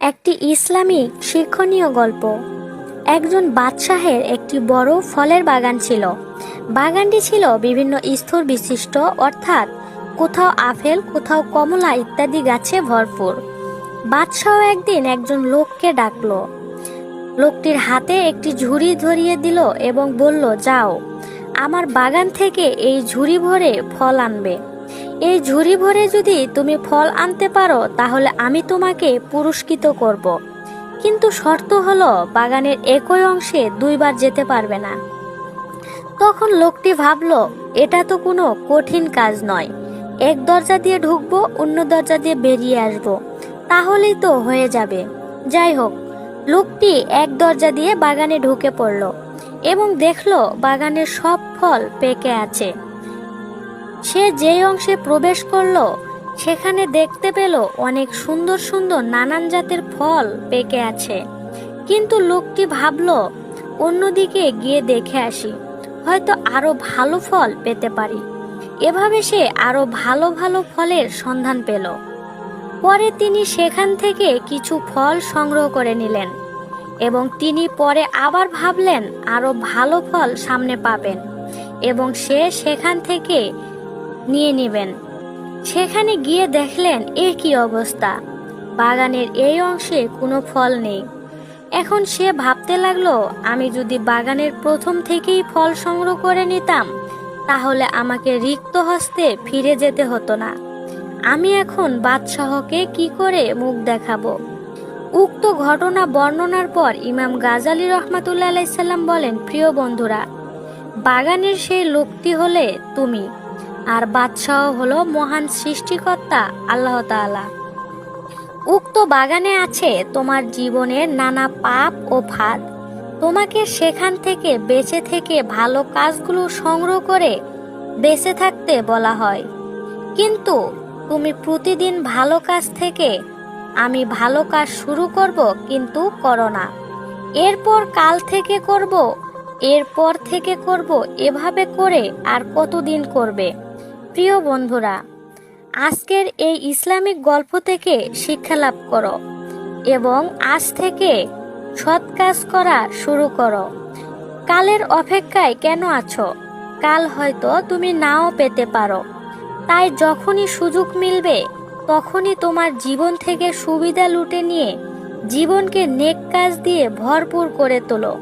একটি ইসলামিক শিক্ষণীয় গল্প। একজন বাদশাহের একটি বড় ফলের বাগান ছিল। বাগানটি ছিল বিভিন্ন স্তর বিশিষ্ট, অর্থাৎ কোথাও আপেল, কোথাও কমলা ইত্যাদি গাছে ভরপুর। বাদশাহ একদিন একজন লোককে ডাকল। লোকটির হাতে একটি ঝুড়ি ধরিয়ে দিল এবং বলল, যাও, আমার বাগান থেকে এই ঝুড়ি ভরে ফল আনবে। এই ঝুড়ি ভরে যদি তুমি ফল আনতে পারো, তাহলে আমি তোমাকে পুরস্কৃত করব। কিন্তু শর্ত হলো, বাগানের একই অংশে দুইবার যেতে পারবে না। তখন লোকটি ভাবল, এটা তো কোনো কঠিন কাজ নয়। এক দরজা দিয়ে ঢুকবো, অন্য দরজা দিয়ে বেরিয়ে আসব। তাহলেই তো হয়ে যাবে। যাই হোক, লোকটি এক দরজা দিয়ে বাগানে ঢুকে পড়ল এবং দেখল বাগানের সব ফল পেকে আছে। সে যেই অংশে প্রবেশ করল, সেখানে দেখতে পেল অনেক সুন্দর সুন্দর নানান জাতের ফল পেকে আছে। কিন্তু লোকটি ভাবল, অন্যদিকে গিয়ে দেখে আসি, হয়তো আরও ভালো ফল পেতে পারি। এভাবে সে আরও ভালো ভালো ফলের সন্ধান পেল। পরে তিনি সেখান থেকে কিছু ফল সংগ্রহ করে নিলেন এবং তিনি পরে আবার ভাবলেন, আরও ভালো ফল সামনে পাবেন। এবং সে সেখান থেকে নিয়ে নেবেন। সেখানে গিয়ে দেখলেন এ কি অবস্থা। বাগানের এই অংশে কোনো ফল নেই। এখন সে ভাবতে লাগল, আমি যদি বাগানের প্রথম থেকেই ফল সংগ্রহ করে নিতাম, তাহলে আমাকে রিক্ত হস্তে ফিরে যেতে হতো না। আমি এখন বাদশাহকে কি করে মুখ দেখাবো? উক্ত ঘটনা বর্ণনার পর ইমাম গাজালি রহমাতুল্লাহ আলাইসাল্লাম বলেন, প্রিয় বন্ধুরা, বাগানের সেই লোকটি হলে তুমি। আর বাদশাহ হল মহান সৃষ্টিকর্তা, আল্লাহ তাআলা। উক্ত বাগানে আছে তোমার জীবনের নানা পাপ ও ফাঁদ। তোমাকে সেখান থেকে, বেঁচে থেকে ভালো কাজগুলো সংগ্রহ করে বেঁচে থাকতে বলা হয়। কিন্তু তুমি প্রতিদিন ভালো কাজ থেকে, আমি ভালো কাজ শুরু করব কিন্তু করো না। এরপর কাল থেকে করব, এরপর থেকে করব, এভাবে করে আর কতদিন করবে? প্রিয় বন্ধুরা, আজকের এই ইসলামিক গল্প থেকে শিক্ষা লাভ করো এবং আজ থেকে সৎ কাজ করা শুরু করো। কালের অপেক্ষায় কেন আছো? কাল হয়তো তুমি নাও পেতে পারো। তাই যখনই সুযোগ মিলবে, তখনই তোমার জীবন থেকে সুবিধা লুটে নিয়ে জীবনকে নেক কাজ দিয়ে ভরপুর করে তোলো।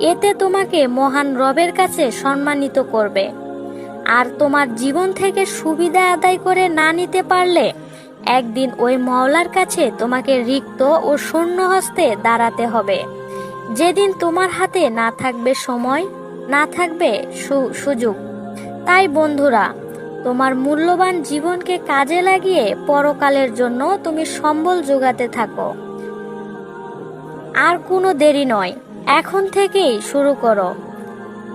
এতে তোমাকে মহান রবের কাছে সম্মানিত করবে। আর তোমার জীবন থেকে সুবিধা আদায় করে না নিতে পারলে একদিন ওই মওলার কাছে তোমাকে রিক্ত ও শূন্য হস্তে দাঁড়াতে হবে। যেদিন তোমার হাতে না থাকবে সময়, না থাকবে সুযোগ। তাই বন্ধুরা, তোমার মূল্যবান জীবনকে কাজে লাগিয়ে পরকালের জন্য তুমি সম্বল যোগাতে থাকো। আর কোনো দেরি নয়, এখন থেকেই শুরু করো।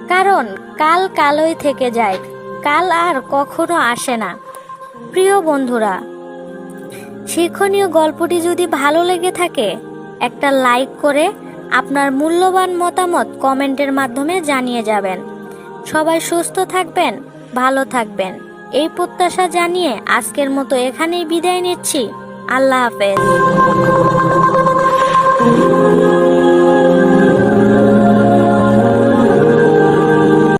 কারণ কাল কালই থেকে যায়। কাল আর কখনো আসে না। প্রিয় বন্ধুরা, শিক্ষণীয় গল্পটি যদি ভালো লেগে থাকে, একটা লাইক করে আপনার মূল্যবান মতামত কমেন্টের মাধ্যমে জানিয়ে যাবেন। সবাই সুস্থ থাকবেন, ভালো থাকবেন। এই প্রত্যাশা জানিয়ে আজকের মতো এখানেই বিদায় নিচ্ছি। আল্লাহ হাফেজ।